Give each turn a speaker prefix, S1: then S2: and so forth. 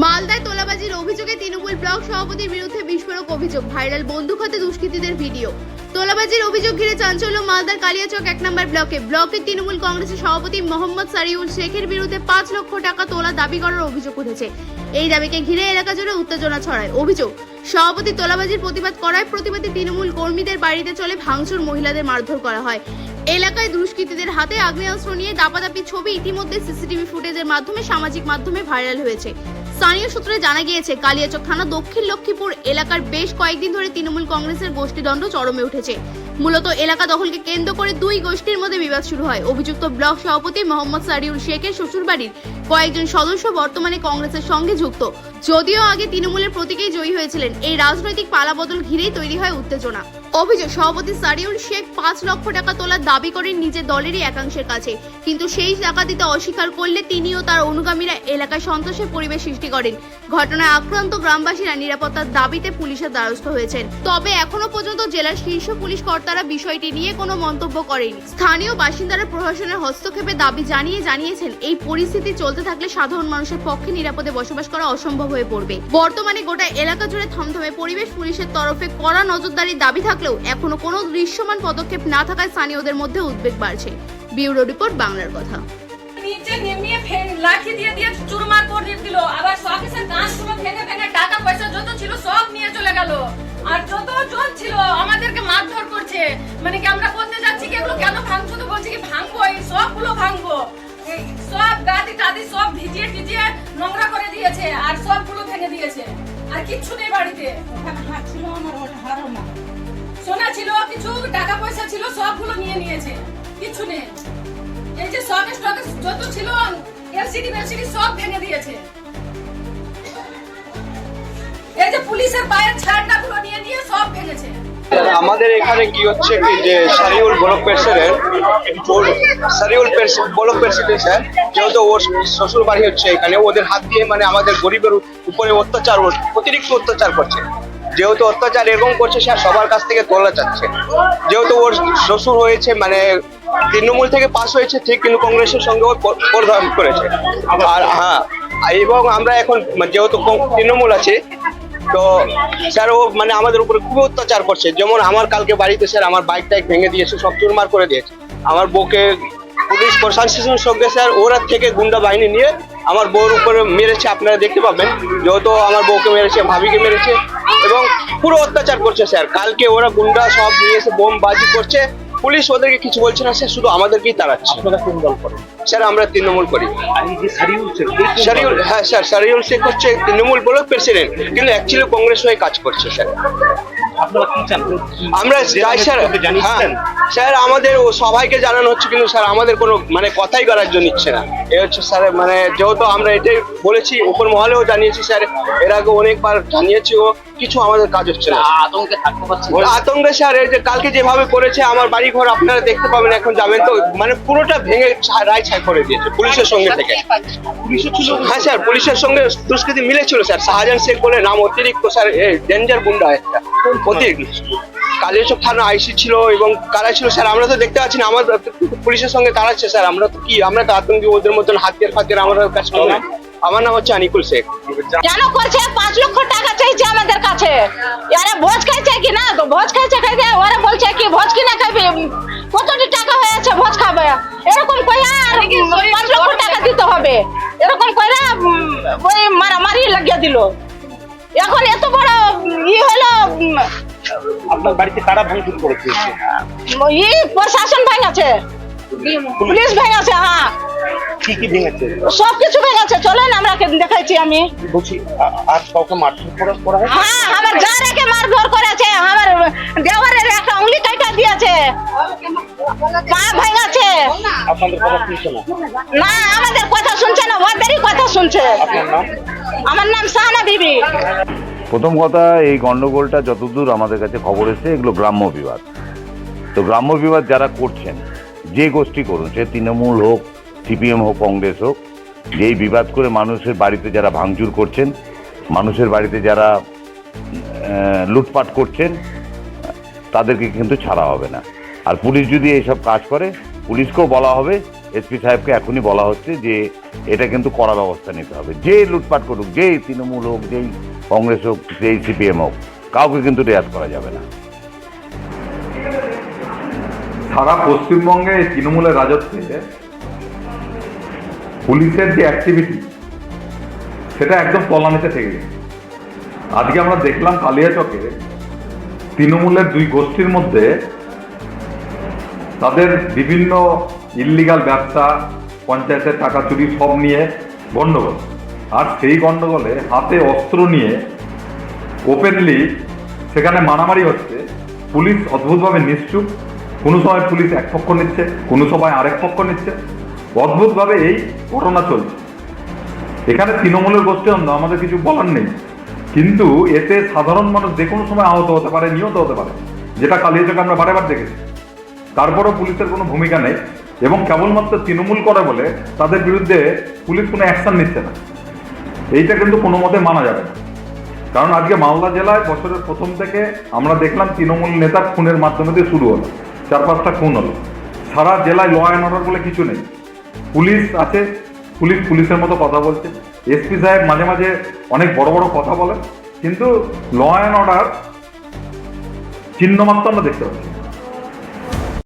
S1: মালদায় তোলাবাজির অভিযোগে তৃণমূল ব্লক সভাপতির বিরুদ্ধে বিস্ফোরক অভিযোগ, ভাইরাল বন্দুক হাতে দুষ্কৃতীদের ভিডিও। তোলাবাজির অভিযোগ ঘিরে চাঞ্চল্য মালদার কালিয়াচক এক নম্বর ব্লকে। ব্লকের তৃণমূল কংগ্রেসের সভাপতি মোহাম্মদ সারিউল শেখের বিরুদ্ধে পাঁচ লক্ষ টাকা তোলা দাবি করার অভিযোগ উঠেছে। এই দাবিকে ঘিরে এলাকা জুড়ে উত্তেজনা ছড়ায়। অভিযোগ, সভাপতি তোলাবাজির প্রতিবাদ করায় প্রতিবাদী তৃণমূল কর্মীদের বাড়িতে চলে ভাঙচুর মহিলাদের মারধর করা হয়। এলাকায় দুষ্কৃতীদের হাতে আগ্নেয়াস্ত্র নিয়ে দাপাদাপি ছবি ইতিমধ্যে সিসিটিভি ফুটেজের মাধ্যমে, সামাজিক মাধ্যমে ভাইরাল হয়েছে। স্থানীয় সূত্রে জানা গিয়েছে, কালিয়াচক থানা দক্ষিণ লক্ষ্মীপুর এলাকার বেশ কয়েকদিন ধরে তৃণমূল কংগ্রেসের গোষ্ঠীদ্বন্দ্ব চরমে উঠেছে। মূলত এলাকা দখলকে কেন্দ্র করে দুই গোষ্ঠীর মধ্যে বিবাদ শুরু হয়। অভিযুক্ত ব্লক সভাপতি মোহাম্মদ সারিউল শেখের শ্বশুরবাড়ির কয়েকজন সদস্য বর্তমানে কংগ্রেসের সঙ্গে যুক্ত। যদিও আগে তৃণমূলের প্রতীকেই জয়ী হয়েছিলেন, এই রাজনৈতিক পালাবদল ঘিরেই তৈরি হয় উত্তেজনা। অভিযোগ, সভাপতি সারিউল শেখ পাঁচ লক্ষ টাকা তোলার দাবি করেন নিজের দলেরই একাংশের কাছে। কিন্তু সেই টাকা দিতে অস্বীকার করলে তিনি ও তার অনুগামীরা এলাকায় সন্তোষের পরিবেশ সৃষ্টি করেন। ঘটনায় আক্রান্ত গ্রামবাসীরা নিরাপত্তার দাবিতে পুলিশের দ্বারস্থ হয়েছেন। তবে এখনও পর্যন্ত জেলার শীর্ষ পুলিশ কর্তারা বিষয়টি নিয়ে কোনো মন্তব্য করেনি। স্থানীয় বাসিন্দারা প্রশাসনের হস্তক্ষেপে দাবি জানিয়ে জানিয়েছেন, এই পরিস্থিতি চলতে থাকলে সাধারণ মানুষের পক্ষে নিরাপদে বসবাস করা অসম্ভব হয়ে পড়বে। বর্তমানে গোটা এলাকা জুড়ে থমথমে পরিবেশ পুলিশের তরফে কড়া নজরদারির দাবি থাকলেও এখনও কোনো দৃশ্যমান পদক্ষেপ না থাকায় স্থানীয়দের মধ্যে উদ্বেগ বাড়ছে। ব্যুরো রিপোর্ট বাংলার কথা।
S2: নিচে নেমিয়ে লাঠি দিয়ে দিয়ে চুরমার করে দিল। আবার শখেসের কাঁচগুলো ভেঙে ভেঙে টাকা পয়সা যত ছিল সব নিয়ে চলে গেল। আর যত জন ছিল আমাদেরকে মারধর করছে। মানে কি আমরা করতে যাচ্ছি কি এগুলো কেন ভাঙছো তো বলছি কি ভাঙবো? এই সবগুলো ভাঙবো। সব গাদি টাদি সব ভিজিয়ে টিজিয়ে নোংরা করে দিয়েছে আর সবগুলো ভেঙে দিয়েছে। আর কিচ্ছু নেই বাড়িতে। সোনা ছিল, কিছু টাকা পয়সা ছিল, সবগুলো নিয়ে নিয়েছে। কিছু নেই। এই যে সব স্টক যত ছিল এলসিডি সব ভেঙে দিয়েছে। এই যে পুলিশের পায়ের ছাড়টাগুলো নিয়ে নিয়ে সব ভেঙেছে।
S3: আমাদের এখানে কি হচ্ছে কি, যে Sariul block president Sariul block president sir, যেহেতু ওর শ্বশুর বাড়ি হচ্ছে এখানে, ওদের হাত দিয়ে মানে আমাদের গরিবের উপরে অত্যাচার, অতিরিক্ত অত্যাচার করছে। যেহেতু অত্যাচার এরকম করছে স্যার সবার কাছ থেকে তোলা যাচ্ছে যেহেতু ওর শ্বশুর হয়েছে মানে তৃণমূল থেকে পাস হয়েছে, ঠিক কিন্তু কংগ্রেসের সঙ্গে ও প্রধান করেছে। আর হ্যাঁ এবং আমরা এখন যেহেতু তৃণমূল আছে, তো স্যার ও মানে আমাদের উপরে খুব অত্যাচার করছে। যেমন আমার কালকে বাড়িতে স্যার আমার বাইক টাইক ভেঙে দিয়েছে, সব চুরমার করে দিয়েছে। আমার বউকে পুলিশ প্রশাসনের সঙ্গে স্যার ওরা থেকে গুন্ডা বাহিনী নিয়ে আমার বউর উপরে মেরেছে, আপনারা দেখতে পাবেন। যেহেতু আমার বউকে মেরেছে, ভাবিকে মেরেছে এবং পুরো অত্যাচার করছে স্যার। কালকে ওরা গুন্ডা সব নিয়ে এসে বোম বাজি করছে। পুলিশ ওদেরকে কিছু বলছে না স্যার শুধু আমাদেরকেই তাড়াচ্ছে।
S4: আপনারা কোন দল করেন।
S3: স্যার আমরা তৃণমূল করি। শারিউল হ্যাঁ স্যার শারিউল শেখ হচ্ছে তৃণমূল ব্লক প্রেসিডেন্ট। কিন্তু অ্যাকচুয়ালি কংগ্রেস হয়ে কাজ করছে স্যার। আমরা চাই স্যার। হ্যাঁ, স্যার আমাদের ও সবাইকে জানানো হচ্ছে কিন্তু স্যার আমাদের কোনো মানে কথাই গ্রাহ্য নিচ্ছে না। এ হচ্ছে স্যার মানে যেহেতু আমরা এটাই বলেছি উপর মহলেও জানিয়েছি স্যার। এর আগে অনেকবার জানিয়েছি ও। কিছু আমাদের কাজ হচ্ছে না।
S4: আতঙ্কে থাকতে পারছেন
S3: আতঙ্কে স্যার এই যে কালকে যেভাবে করেছে আমার বাড়ি ঘর আপনারা দেখতে পাবেন এখন যাবেন তো মানে পুরোটা ভেঙে রায় ছাই করে দিয়েছে পুলিশের সঙ্গে থেকে। হ্যাঁ স্যার পুলিশের সঙ্গে দুষ্কৃতি মিলেছিল স্যার। শাহজাহান শেখ বলে নাম অতিরিক্ত স্যার ডেঞ্জার গুন্ডা একটা। অতিরিক্ত। কালিয়াচক থানা আইসি ছিল এবং কারা ছিল স্যার আমরা তো দেখতে পাচ্ছি না। আমার পুলিশের সঙ্গে তাড়াচ্ছে স্যার? আমরা তো কি আমরা তো আতঙ্কি ওদের মতন হাতিয়ার ফাতিয়ার আমরা কাজ করি আমার নাম হচ্ছে আনিকুল শেখ।
S5: কেন করছে? পাঁচ লক্ষ টাকা চাইছে আমাদের এরা ভোজ খাইছে কি না? তো ভোজ খাইছে খাইছে ওরা বলছে কি ভোজ কিনা খাবে কতটি টাকা হয়েছে ভোজ খাবে? এরকম কইরা আর পাঁচ লক্ষ টাকা দিতে হবে। এরকম কইরা ওই মারামারি লাগিয়ে দিল। এখন এত বড় ই হলো
S4: আপনার বাড়িতে কারা ভাঙচুর করেছে
S5: ই প্রশাসন ভেঙেছে পুলিশ ভেঙেছে হ্যাঁ।
S4: কি কি ভেঙেছে?
S5: সব কিছু ভেঙেছে। চলেন আমরা দেখাইছি আমি।
S4: বলছি আ- আর কাউকে মারধর করা করা হ্যাঁ
S5: আমার যারাকে মারধর করেছে আমার দেওয়ারের একটা উঙ্গলি কাটা দিয়েছে। পা ভাঙাছে।
S4: আপনাদের কথা শুনছে না?
S5: না আমাদের কথা শুনছে না ওদেরই কথা শুনছে।
S4: আপনার নাম?
S5: আমার নাম সাহানা বিবি।
S6: প্রথম কথা এই গন্ডগোলটা যতদূর আমাদের কাছে খবর এসেছে এগুলো গ্রাম্য বিবাদ। তো গ্রাম্য বিবাদ যারা করছেন যে গোষ্ঠী করুন, সে তৃণমূল হোক, সিপিএম হোক, কংগ্রেস হোক, যেই বিবাদ করে মানুষের বাড়িতে যারা ভাঙচুর করছেন, মানুষের বাড়িতে যারা লুটপাট করছেন, তাদেরকে কিন্তু ছাড়া হবে না। আর পুলিশ যদি এইসব কাজ করে, পুলিশকেও বলা হবে এসপি সাহেবকে এখনই বলা হচ্ছে যে এটা কিন্তু কড়া ব্যবস্থা নিতে হবে। যে লুটপাট করুক, যেই তৃণমূল হোক, যেই কংগ্রেস হোক, যেই সিপিএম হোক, কাউকে কিন্তু রেয়াজ করা যাবে না।
S7: সারা পশ্চিমবঙ্গে তৃণমূলের রাজত্বে পুলিশের যে অ্যাক্টিভিটি সেটা একদম তলানিতে থেকে গেছে। আজকে আমরা দেখলাম কালিয়াচকে তৃণমূলের দুই গোষ্ঠীর মধ্যে তাদের বিভিন্ন ইল্লিগাল ব্যবসা, পঞ্চায়েতের টাকা চুরি সব নিয়ে গণ্ডগোল আর সেই গণ্ডগোলে হাতে অস্ত্র নিয়ে ওপেনলি সেখানে মারামারি হচ্ছে। পুলিশ অদ্ভুতভাবে নিশ্চুপ। কোনো সময় পুলিশ এক পক্ষ নিচ্ছে, কোনো সময় আরেক পক্ষ নিচ্ছে। অদ্ভুতভাবে এই ঘটনা চলছে। এখানে তৃণমূলের গোষ্ঠী অন্য আমাদের কিছু বলার নেই। কিন্তু এতে সাধারণ মানুষ যে কোনো সময় আহত হতে পারে, নিহত হতে পারে, যেটা কালিয়াচকে আমরা বারে বার দেখেছি। তারপরেও পুলিশের কোনো ভূমিকা নেই এবং কেবলমাত্র তৃণমূল করে বলে তাদের বিরুদ্ধে পুলিশ কোনো অ্যাকশন নিচ্ছে না। এইটা কিন্তু কোনো মতে মানা যাবে না। কারণ আজকে মালদা জেলায় বছরের প্রথম থেকে আমরা দেখলাম তৃণমূল নেতার খুনের মাধ্যমে দিয়ে শুরু হলো। চার পাঁচটা খুন হলো সারা জেলায় ল অ্যান্ড অর্ডার বলে কিছু নেই। পুলিশ আছে, পুলিশ পুলিশের মতো কথা বলছে। এসপি সাহেব মাঝে মাঝে অনেক বড় বড় কথা বলে কিন্তু ল অ্যান্ড অর্ডার চিহ্ন মাত্র আমরা দেখতে পাচ্ছি